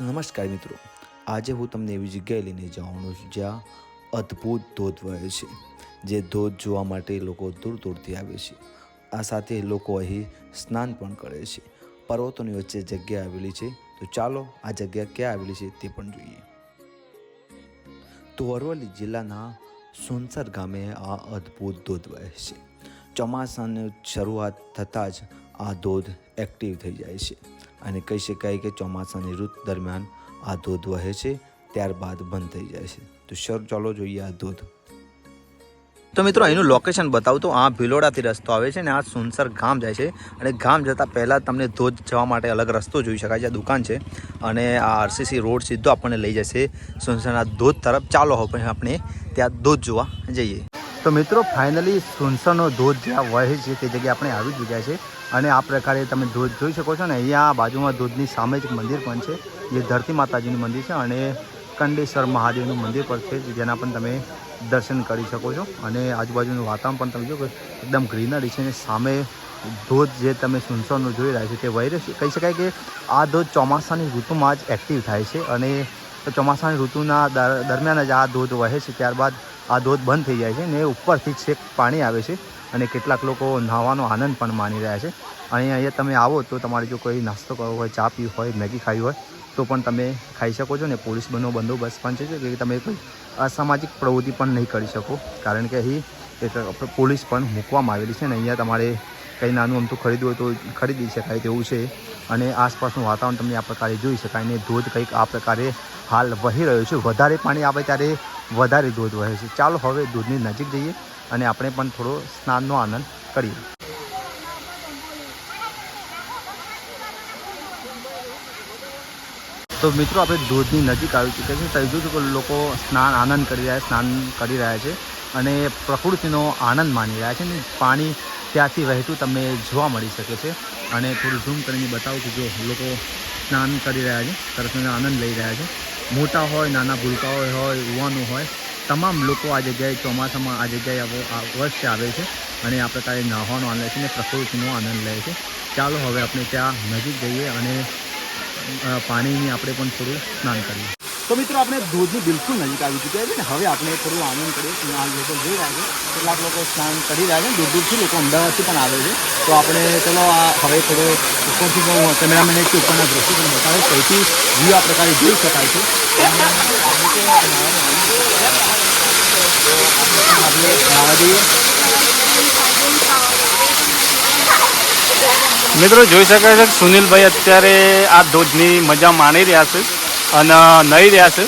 નમસ્કાર મિત્રો. આજે હું તમને એવી જગ્યાએ લઈને જવાનું છું જ્યાં અદ્ભુત ધોધ વહે છે, જે ધોધ જોવા માટે લોકો દૂર દૂરથી આવે છે. આ સાથે લોકો અહીં સ્નાન પણ કરે છે. પર્વતોની વચ્ચે જગ્યા આવેલી છે. તો ચાલો આ જગ્યા ક્યાં આવેલી છે તે પણ જોઈએ. તો અરવલ્લી જિલ્લાના સોનસર ગામે આ અદ્ભુત ધોધ વહે છે. ચોમાસાની શરૂઆત થતાં જ આ ધોધ એક્ટિવ થઈ જાય છે અને કહી શકાય કે ચોમાસાની ઋતુ દરમિયાન આ ધોધ વહે છે, ત્યારબાદ બંધ થઈ જાય છે. તો શરૂ ચાલો જોઈએ આ ધોધ. તો મિત્રો, અહીંનું લોકેશન બતાવું તો આ ભિલોડાથી રસ્તો આવે છે અને આ સુનસર ગામ જાય છે અને ગામ જતાં પહેલાં તમને ધોધ જવા માટે અલગ રસ્તો જોઈ શકાય છે, આ દુકાન છે અને આ આરસીસી રોડ સીધો આપણને લઈ જશે સુનસરના ધોધ તરફ. ચાલો હવે આપણે ત્યાં ધોધ જોવા જઈએ. તો મિત્રો ફાઇનલી સુનસરનો ધોધ જ્યાં વહે છે તે જગ્યાએ આપણે આવી જ છે અને આ પ્રકારે તમે ધોધ જોઈ શકો છો ને, અહીંયા બાજુમાં ધોધની સામે જ મંદિર પણ છે, જે ધરતી માતાજીનું મંદિર છે અને કંડેશ્વર મહાદેવનું મંદિર પણ છે, જેના પણ તમે દર્શન કરી શકો છો. અને આજુબાજુનું વાતાવરણ પણ તમે જો એકદમ ગ્રીનરી છે અને સામે ધોધ જે તમે સુનસરનો જોઈ રહ્યા છો તે વહી રહ્યો કહી શકાય કે આ ધોધ ચોમાસાની ઋતુમાં જ એક્ટિવ થાય છે અને ચોમાસાની ઋતુના દરમિયાન જ આ ધોધ વહે છે, ત્યારબાદ આ ધોધ બંધ થઈ જાય છે ને ઉપરથી છેક પાણી આવે છે અને કેટલાક લોકો નહાવાનો આનંદ પણ માણી રહ્યા છે. અને અહીંયા તમે આવો તો તમારે જો કોઈ નાસ્તો કરવો હોય, ચા પીવી હોય, મેગી ખાવી હોય, તો પણ તમે ખાઈ શકો છો ને પોલીસ બનો બંદોબસ્ત પણ છે કે તમે કોઈ અસામાજિક પ્રવૃત્તિ પણ નહીં કરી શકો. કારણ કે અહીં એક પોલીસ પણ મૂકવામાં આવેલી છે ને અહીંયા તમારે કંઈ નાનું અમથું ખરીદવું હોય તો ખરીદી શકાય તેવું છે. અને આસપાસનું વાતાવરણ તમને આ પ્રકારે જોઈ શકાય અને ધોધ કંઈક આ પ્રકારે હાલ વહી રહ્યો છે. વધારે પાણી આવે ત્યારે વધારે ધોધ વહે છે. ચાલો હવે ધોધની નજીક જઈએ અને આપણે પણ થોડો સ્નાનનો આનંદ કરીએ. તો મિત્રો, આપણે ધોધની નજીક આવી ચૂક્યા છે ત્યાં જોયું લોકો સ્નાન આનંદ કરી રહ્યા સ્નાન કરી રહ્યા છે અને પ્રકૃતિનો આનંદ માણી રહ્યા છે અને પાણી ત્યાંથી વહેતું તમને જોવા મળી શકે છે. અને થોડું ઝૂમ કરીને બતાવું કે જો લોકો સ્નાન કરી રહ્યા છે સરસ આનંદ લઈ રહ્યા છે. મોટા હોય, નાના ભૂલકાઓ હોય, યુવાનો હોય, તમામ લોકો આ જગ્યાએ ચોમાસામાં આ જગ્યાએ અવશ્ય આવે છે અને આ પ્રકારે નાહવાનો આનંદ લે છે અને પ્રકૃતિનો આનંદ લે છે. ચાલો હવે આપણે ત્યાં નજીક જઈએ અને પાણીની આપણે પણ થોડું સ્નાન કરીએ. તો મિત્રો, આપણે ધોધની બિલકુલ નજીક આવી ચૂક્યા છે ને હવે આપણે થોડું આનંદ કરીએ આ લોકો જોઈ રહ્યા છે. કેટલાક લોકો સ્નાન કરી રહ્યા છે, દૂર દૂરથી લોકો અમદાવાદથી પણ આવે છે. તો આપણે, ચલો, આ હવે થોડો ઉપરથી હું કેમેરામેન એક ઉપરના દ્રશ્ય પણ બતાવે. કઈથી વ્યૂ આ પ્રકારે જોઈ શકાય છે. આપણે નાવા મિત્રો, જોઈ શકાય છે સુનિલભાઈ અત્યારે આ ધોધની મજા માણી રહ્યા છે. અને નહીં રહ્યા છે.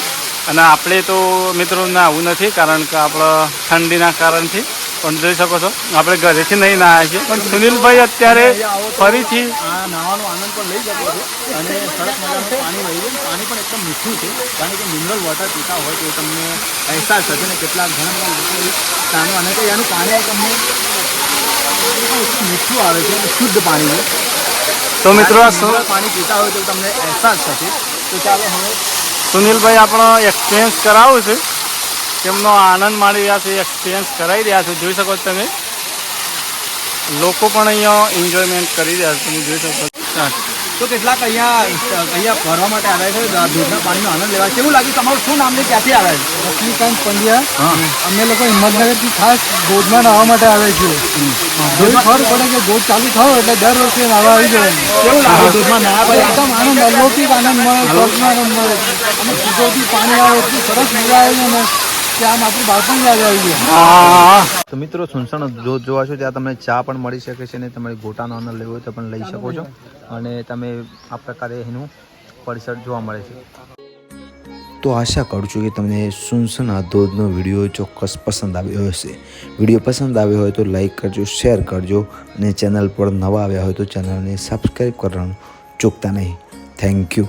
અને આપણે તો મિત્રો ના આવું નથી કારણ કે આપણે ઠંડીના કારણથી પણ જોઈ શકો છો આપણે ઘરેથી નહીં નાહ્યા છીએ. પણ સુનિલભાઈ અત્યારે ફરીથી નાહવાનો આનંદ પણ લઈ શકો છો. અને સરસ મજાનું પાણી રહી છે પાણી પણ એકદમ મીઠું છે કારણ કે મિનરલ વોટર પીતા હોય તો તમને અહેસાસ થશે ને કેટલાક ઘણા બધા લોકો અને તો એનું પાણી તમને મીઠું આવે છે શુદ્ધ પાણી છે. તો મિત્રો પાણી પીતા હોય તો તમને અહેસાસ થશે. તો ચાલો હવે સુનિલભાઈ આપણો એક્સપિરિયન્સ કરાવું છે. તેમનો આનંદ માણી રહ્યા છે એક્સપિરિયન્સ કરાવી રહ્યા છે. જોઈ શકો છો તમે. લોકો પણ અહીંયા એન્જોયમેન્ટ કરી રહ્યા છે. તમે જોઈ શકો છો. તો કેટલાક અહીંયા અહીંયા ફરવા માટે આવ્યા છે ધોધના પાણીનો આનંદ લેવા. કેવું લાગ્યું? તમારું શું નામ છે ક્યાંથી આવ્યા છે? લક્ષ્મીકાંત પંડ્યા. અમે લોકો હિંમતનગરથી ખાસ ધોધમાં નાહવા માટે આવે છે ધોધ ખબર પડે કે ધોધ ચાલુ થયો એટલે દર વર્ષે નાહવા આવી જાય. કેવું લાગે ધોધમાં નાહવા પછી એકદમ આનંદ અલૌકિક આનંદ મળે સ્વર્ગનો આનંદ મળે. અને કુદરતી પાણી આવે એટલી સરસ મજા આવે છે કે આમ આપણું બાળપણ યાદ આવી જાય તો મિત્રો સુનસણ ધોધ જોવા છો ત્યાં તમને ચા પણ મળી શકે છે અને તમારે ગોટાનો આનંદ લેવો હોય તો પણ લઈ શકો છો. અને તમે આ પ્રકારે એનું પરિસર જોવા મળે છે. તો આશા કરું છું કે તમને સુનસના ધોધનો વીડિયો ચોક્કસ પસંદ આવ્યો હશે. વીડિયો પસંદ આવ્યો હોય તો લાઈક કરજો શેર કરજો અને ચેનલ પર નવા આવ્યા હોય તો ચેનલને સબસ્ક્રાઈબ કરવાનું ચૂકતા નહીં. Thank you.